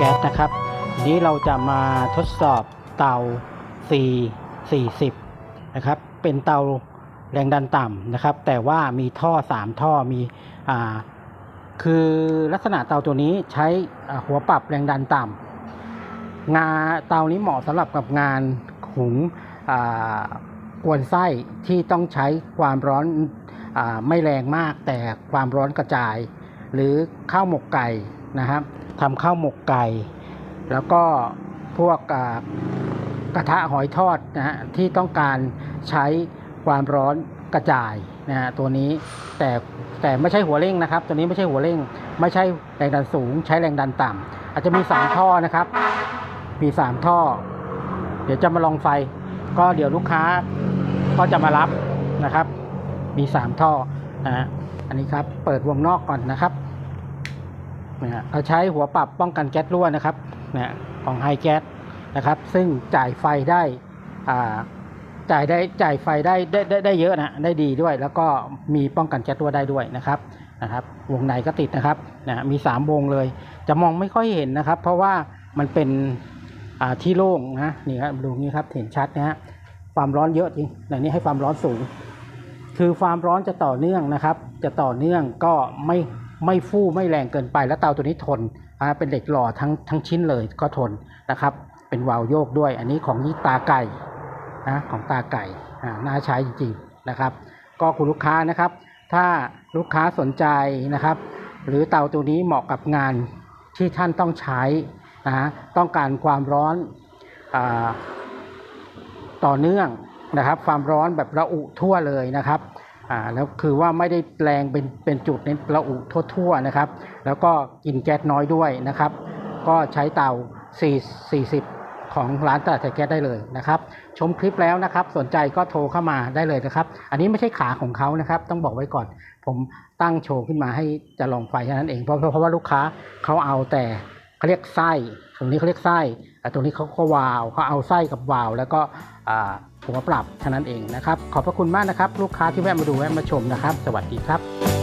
แก๊สนะครับวันนี้เราจะมาทดสอบเตา C 40นะครับ เป็นเตาแรงดันต่ำนะครับ แต่ว่ามีท่อ 3 ท่อมีอ่าคือลักษณะเตาตัวนี้ใช้หัวปรับแรงดันต่ำงาเตานี้เหมาะสำหรับกับงานหุงอ่ากวนไส้ที่ต้องใช้ความร้อนอไม่แรงมากแต่ความร้อนกระจาย หรือข้าวหมกไก่นะครับ ทำข้าวหมกไก่ แล้วก็พวกกระทะหอยทอดนะฮะที่ต้องการใช้ความร้อนกระจายนะฮะตัวนี้แต่แต่ไม่ใช่หัวเร่งนะครับ ตัวนี้ไม่ใช่หัวเร่ง ไม่ใช่แรงดันสูง ใช้แรงดันต่ำอาจจะมี 3 ท่อนะครับ มี 3 ท่อ เดี๋ยวจะมาลองไฟ ก็เดี๋ยวลูกค้าก็จะมารับนะครับ มี 3 ท่อนะฮะอันนี้ครับ เปิดวงนอกก่อนนะครับ นะฮะเราใช้หัวปรับป้องกันแก๊สรั่วนะครับนะของไฮแก๊สนะครับ ซึ่งจ่ายไฟได้อ่าจ่ายได้จ่ายไฟได้ได้ได้ได้เยอะนะได้ดีด้วย แล้วก็มีป้องกันแก๊สรั่วได้ด้วยนะครับนะครับ วงในก็ติดนะครับนะมี 3 วงเลย จะมองไม่ค่อยเห็นนะครับ เพราะว่ามันเป็นที่โล่งนะนี่ครับดูนี่ครับเห็นชัดนะฮะความร้อนเยอะจริงในนี้ให้ความร้อนสูง คือความร้อนจะต่อเนื่องนะครับ จะต่อเนื่องก็ไม่ ไม่ฟู่ไม่แรงเกินไป แล้วเตาตัวนี้ทนเป็นเหล็กหล่อทั้งทั้งชิ้นเลยก็ทนนะครับ เป็นวาล์วโยกด้วย อันนี้ของยี่ตาไก่นะของตาไก่อ่าน่าใช้จริงๆนะครับ ก็คุณลูกค้านะครับ ถ้าลูกค้าสนใจนะครับ หรือเตาตัวนี้เหมาะกับงานที่ท่านต้องใช้นะฮะต้องการความร้อนอต่อเนื่องนะครับ ความร้อนแบบระอุทั่วเลยนะครับ อ่าแล้วคือว่าไม่ได้แรงเป็นเป็นจุดเน้นระอุทั่วๆนะครับ แล้วก็กินแก๊สน้อยด้วยนะครับ ก็ใช้เตา4 40 ของร้านตลาดไทยแก๊สได้เลยนะครับ ชมคลิปแล้วนะครับ สนใจก็โทรเข้ามาได้เลยนะครับ อันนี้ไม่ใช่ขาของเขานะครับ ต้องบอกไว้ก่อน ผมตั้งโชว์ขึ้นมาให้จะลองไฟแค่นั้นเองเพราะเพราะว่าลูกค้าเขาเอาแต่เขาเรียกไส้ตรงนี้เขาเรียกไส้แต่ตรงนี้เขาก็วาวเขาเอาไส้กับวาวแล้วก็อ่า หัวปรับเท่านั้นเองนะครับ ขอบพระคุณมากนะครับ ลูกค้าที่แวะมาดูแวะมาชมนะครับ สวัสดีครับ